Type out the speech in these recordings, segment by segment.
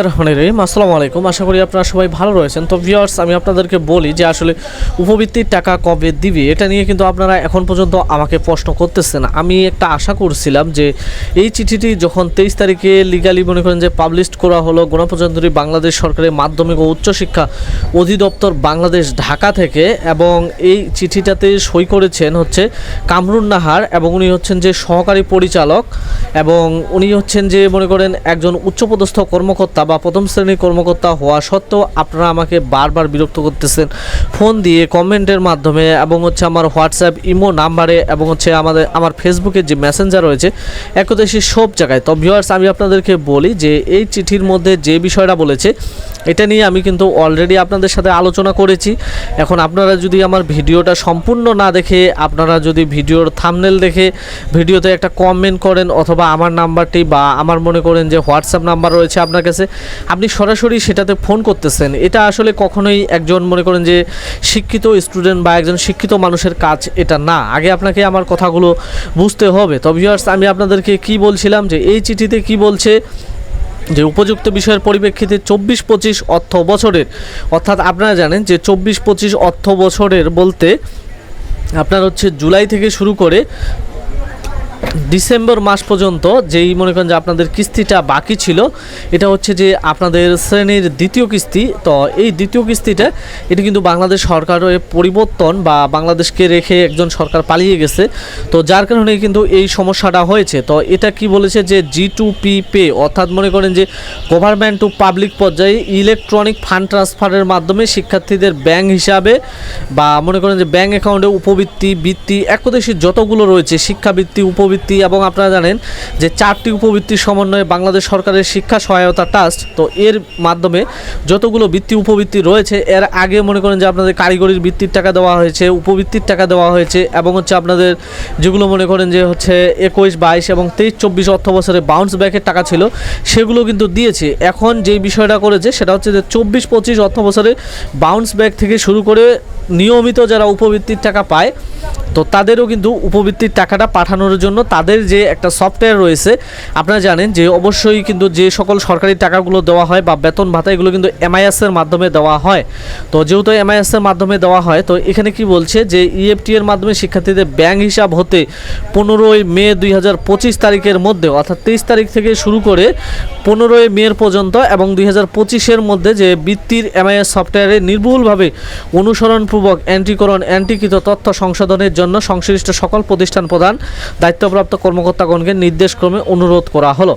রহমানির রহিম, আসসালামু আলাইকুম। আশা করি আপনারা সবাই ভালো রয়েছেন। তো ভিউয়ার্স আমি আপনাদেরকে বলি যে আসলে উপবৃত্তির টাকা কবে দিবে, এটা নিয়ে কিন্তু আপনারা এখন পর্যন্ত আমাকে প্রশ্ন করতেছেন আমি একটা আশা করছিলাম যে এই চিঠিটি যখন তেইশ তারিখে লিগালি মনে করেন যে পাবলিশ করা হলো, গণপ্রজাতন্ত্রী বাংলাদেশ সরকারের মাধ্যমিক ও উচ্চশিক্ষা অধিদপ্তর বাংলাদেশ ঢাকা থেকে এবং এই চিঠিটাতে সই করেছেন হচ্ছে কামরুন নাহার এবং উনি হচ্ছেন যে সহকারী পরিচালক এবং উনি হচ্ছেন যে মনে করেন একজন উচ্চপদস্থ কর্মকর্তা। বা প্রথম শ্রেণির কর্মকর্তা হওয়া সত্ত্বেও আপনারা আমাকে বারবার বিরক্ত করতেছেন। ফোন দিয়ে কমেন্টের মাধ্যমে এবং হচ্ছে আমার হোয়াটসঅ্যাপ, ইমো নাম্বারে এবং হচ্ছে আমাদের, আমার ফেসবুকের যে মেসেঞ্জার রয়েছে, একদেশি সব জায়গায়। তো ভিউয়ার্স আমি আপনাদেরকে বলি যে এই চিঠির মধ্যে যে বিষয়টা বলেছে এটা নিয়ে আমি কিন্তু অলরেডি আপনাদের সাথে আলোচনা করেছি। এখন আপনারা যদি আমার ভিডিওটা সম্পূর্ণ না দেখে, আপনারা যদি ভিডিওর থামনেল দেখে, ভিডিওতে একটা কমেন্ট করেন অথবা আমার নাম্বারটি বা আমার মনে করেন যে হোয়াটসঅ্যাপ নাম্বার রয়েছে আপনার কাছে, আপনি সরাসরি সেটাতে ফোন করতেছেন। এটা আসলে কখনোই একজন মনে করেন যে শিক্ষিত স্টুডেন্ট বা একজন শিক্ষিত মানুষের কাজ এটা না। আগে আপনাকে আমার কথাগুলো বুঝতে হবে। তো ভিউয়ার্স আমি আপনাদেরকে কি বলছিলাম যে এই চিঠিতে কি বলছে যে উপযুক্ত বিষয়ের পরিপ্রেক্ষিতে চব্বিশ পঁচিশ অর্থ বছরের। অর্থাৎ আপনারা জানেন যে চব্বিশ পঁচিশ অর্থ বছরের বলতে আপনার হচ্ছে জুলাই থেকে শুরু করে ডিসেম্বর মাস পর্যন্ত যেই মনে করেন যে আপনাদের কিস্তিটা বাকি ছিল, এটা হচ্ছে যে আপনাদের শ্রেণির দ্বিতীয় কিস্তি। তো এই দ্বিতীয় কিস্তিটা, এটা কিন্তু বাংলাদেশ সরকারের পরিবর্তন বা বাংলাদেশকে রেখে একজন সরকার পালিয়ে গেছে। তো যার কারণে কিন্তু এই সমস্যাটা হয়েছে। তো এটা কি বলেছে যে জি টু পি পে, অর্থাৎ মনে করেন যে গভর্নমেন্ট টু পাবলিক পর্যায়ে ইলেকট্রনিক ফান্ড ট্রান্সফারের মাধ্যমে শিক্ষার্থীদের ব্যাংক হিসাবে বা মনে করেন যে ব্যাংক অ্যাকাউন্টে উপবৃত্তি, বৃত্তি, একদেশী যতগুলো রয়েছে, শিক্ষাবৃত্তি, উপবৃত্তি এবং আপনারা জানেন যে চারটি উপবৃত্তির সমন্বয়ে বাংলাদেশ সরকারের শিক্ষা সহায়তা ট্রাস্ট তো এর মাধ্যমে যতগুলো বৃত্তি উপবৃত্তি রয়েছে, এর আগে মনে করেন যে আপনাদের কারিগরির বৃত্তির টাকা দেওয়া হয়েছে, উপবৃত্তির টাকা দেওয়া হয়েছে এবং হচ্ছে আপনাদের যেগুলো মনে করেন যে হচ্ছে একুশ, বাইশ এবং তেইশ, চব্বিশ অর্থ বছরে বাউন্স ব্যাকের টাকা ছিল, সেগুলো কিন্তু দিয়েছে। এখন যেই বিষয়টা করেছে সেটা হচ্ছে যে চব্বিশ, পঁচিশ অর্থ বছরে বাউন্স ব্যাক থেকে শুরু করে নিয়মিত যারা উপবৃত্তির টাকা পায়, তো তাদেরও কিন্তু উপবৃত্তির টাকাটা পাঠানোর জন্য তাদের যে একটা সফটওয়্যার রয়েছে, আপনারা জানেন যে অবশ্যই কিন্তু যে সকল সরকারি টাকাগুলো দেওয়া হয় বা বেতন ভাতা, এগুলো কিন্তু এমআইএসের মাধ্যমে দেওয়া হয়। তো যেহেতু এমআইএসের মাধ্যমে দেওয়া হয়, তো এখানে কি বলছে যে ইএফটি এর মাধ্যমে শিক্ষার্থীদের ব্যাংক হিসাব হতে পনেরোই মে দুই হাজার পঁচিশ তারিখের মধ্যে, অর্থাৎ তেইশ তারিখ থেকে শুরু করে পনেরোই মে পর্যন্ত এবং দুই হাজার মধ্যে যে বৃত্তির এমআইএস সফটওয়্যারে নির্ভুলভাবে অনুসরণপূর্বক অ্যান্টিকরণ অ্যান্টিকৃত তথ্য সংশোধনের জন্য সংশ্লিষ্ট সকল প্রতিষ্ঠান প্রদান দায়িত্বপ্রাপ্ত কর্মকর্তাগণকে নির্দেশক্রমে অনুরোধ করা হলো।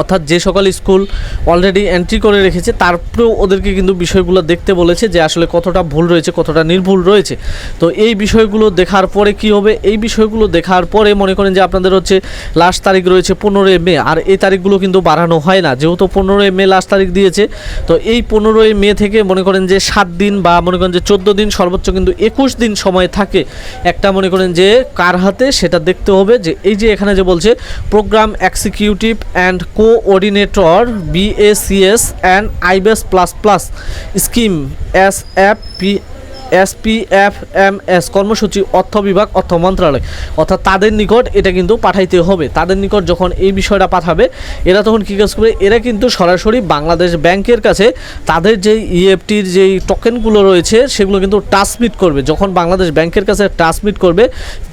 অর্থাৎ যে সকল স্কুল অলরেডি এন্ট্রি করে রেখেছে তারপরেও ওদেরকে কিন্তু বিষয়গুলো দেখতে বলেছে যে আসলে কতটা ভুল রয়েছে, কতটা নির্ভুল রয়েছে। তো এই বিষয়গুলো দেখার পরে কি হবে? এই বিষয়গুলো দেখার পরে মনে করেন যে আপনাদের হচ্ছে লাস্ট তারিখ রয়েছে পনেরোই মে, আর এই তারিখগুলো কিন্তু বাড়ানো হয় না। যেহেতু পনেরোই মে লাস্ট তারিখ দিয়েছে, তো এই পনেরোই মে থেকে মনে করেন যে সাত দিন বা মনে করেন যে চোদ্দ দিন সর্বোচ্চ কিন্তু একুশ দিন সময় থাকে। একটা মনে করেন যে কার হাতে সেটা দেখতে হবে যে এই যে এখানে যে বলছে program executive and coordinator BACS and iBAS plus plus scheme S F P SPF M S কর্মসূচি অর্থ বিভাগ, অর্থ মন্ত্রণালয়। অর্থাৎ তাদের নিকট এটা কিন্তু পাঠাইতে হবে। তাদের নিকট যখন এই বিষয়টা পাঠাবে, এরা তখন কী কাজ করবে? এরা কিন্তু সরাসরি বাংলাদেশ ব্যাংকের কাছে তাদের যেই ইএফটির যেই টোকেনগুলো রয়েছে, সেগুলো কিন্তু ট্রান্সমিট করবে। যখন বাংলাদেশ ব্যাংকের কাছে ট্রান্সমিট করবে,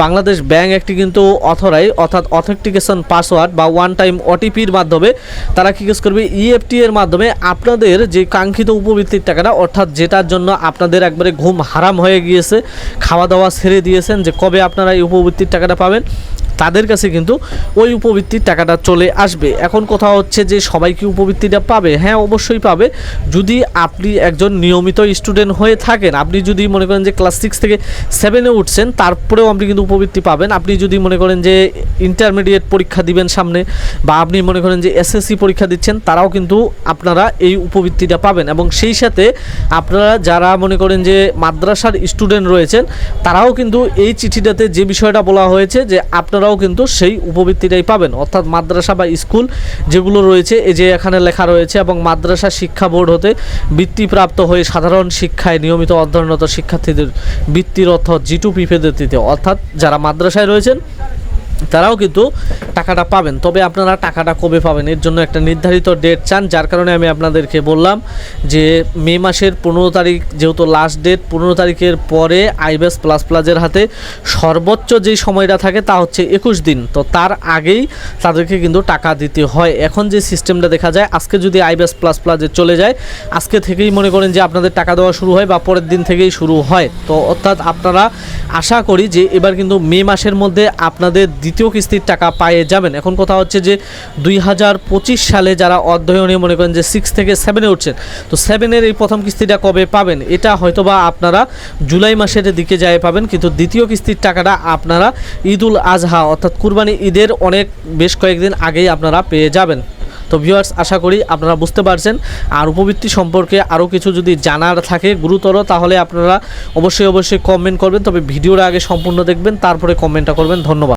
বাংলাদেশ ব্যাংক একটি কিন্তু অথরাই অর্থাৎ অথেন্টিকেশন পাসওয়ার্ড বা ওয়ান টাইম ওটিপির মাধ্যমে তারা কী কাজ করবে? ইএফটি এর মাধ্যমে আপনাদের যে কাঙ্ক্ষিত উপবৃত্তির টাকাটা, অর্থাৎ যেটার জন্য আপনাদের একবারে ঘুম হারাম হয়ে গিয়েছে খাওয়া দাওয়া ছেড়ে দিয়েছেন যে কবে আপনারা এই উপবৃত্তির টাকাটা পাবেন। তাদের কাছে কিন্তু ওই উপবৃত্তির টাকাটা চলে আসবে। এখন কথা হচ্ছে যে সবাই কি উপবৃত্তিটা পাবে? হ্যাঁ অবশ্যই পাবে। যদি আপনি একজন নিয়মিত স্টুডেন্ট হয়ে থাকেন, আপনি যদি মনে করেন যে ক্লাস সিক্স থেকে সেভেনে উঠছেন, তারপরেও আপনি কিন্তু উপবৃত্তি পাবেন। আপনি যদি মনে করেন যে ইন্টারমিডিয়েট পরীক্ষা দিবেন সামনে বা আপনি মনে করেন যে এসএসসি পরীক্ষা দিচ্ছেন, তারাও কিন্তু আপনারা এই উপবৃত্তিটা পাবেন। এবং সেই সাথে আপনারা যারা মনে করেন যে মাদ্রাসার স্টুডেন্ট রয়েছেন, তারাও কিন্তু এই চিঠিটাতে যে বিষয়টা বলা হয়েছে যে আপনারাও কিন্তু সেই উপবৃত্তিটাই পাবেন অর্থাৎ মাদ্রাসা বা স্কুল যেগুলো রয়েছে এই যে এখানে লেখা রয়েছে এবং মাদ্রাসা শিক্ষা বোর্ড হতে বৃত্তিপ্রাপ্ত হয়ে সাধারণ শিক্ষায় নিয়মিত অধ্যয়নরত শিক্ষার্থীদের বৃত্তির অর্থ জিটু পিফেদের দিতে অর্থাৎ যারা মাদ্রাসায় রয়েছেন তারাও কিন্তু টাকাটা পাবেন। তবে আপনারা টাকাটা কবে পাবেন? এর জন্য একটা নির্ধারিত ডেট চান, যার কারণে আমি আপনাদেরকে বললাম যে মে মাসের পনেরো তারিখ যেহেতু লাস্ট ডেট পনেরো তারিখের পরে আইবেস প্লাস প্লাজের হাতে সর্বোচ্চ যেই সময়টা থাকে তা হচ্ছে একুশ দিন। তো তার আগেই তাদেরকে কিন্তু টাকা দিতে হয়। এখন যে সিস্টেমটা দেখা যায়, আজকে যদি আইবেস প্লাস প্লাজে চলে যায়, আজকে থেকেই মনে করেন যে আপনাদের টাকা দেওয়া শুরু হয় বা পরের দিন থেকেই শুরু হয়। তো অর্থাৎ আপনারা আশা করি যে এবার কিন্তু মে মাসের মধ্যে আপনাদের দ্বিতীয় কিস্তির টাকা পায়ে যাবেন। এখন কথা হচ্ছে যে দুই হাজার পঁচিশ সালে যারা অধ্যয়নে মনে করেন যে সিক্স থেকে সেভেনে উঠছেন, তো সেভেনের এই প্রথম কিস্তিটা কবে পাবেন? এটা হয়তোবা আপনারা জুলাই মাসের দিকে যায় পাবেন, কিন্তু দ্বিতীয় কিস্তির টাকাটা আপনারা ঈদুল আজহা অর্থাৎ কুরবানি ঈদের অনেক, বেশ কয়েকদিন আগেই আপনারা পেয়ে যাবেন। তো ভিউয়ার্স আশা করি আপনারা বুঝতে পারছেন। আর উপবৃত্তি সম্পর্কে আরও কিছু যদি জানার থাকে গুরুতর, তাহলে আপনারা অবশ্যই অবশ্যই কমেন্ট করবেন। তবে ভিডিওর আগে সম্পূর্ণ দেখবেন, তারপরে কমেন্টটা করবেন। ধন্যবাদ।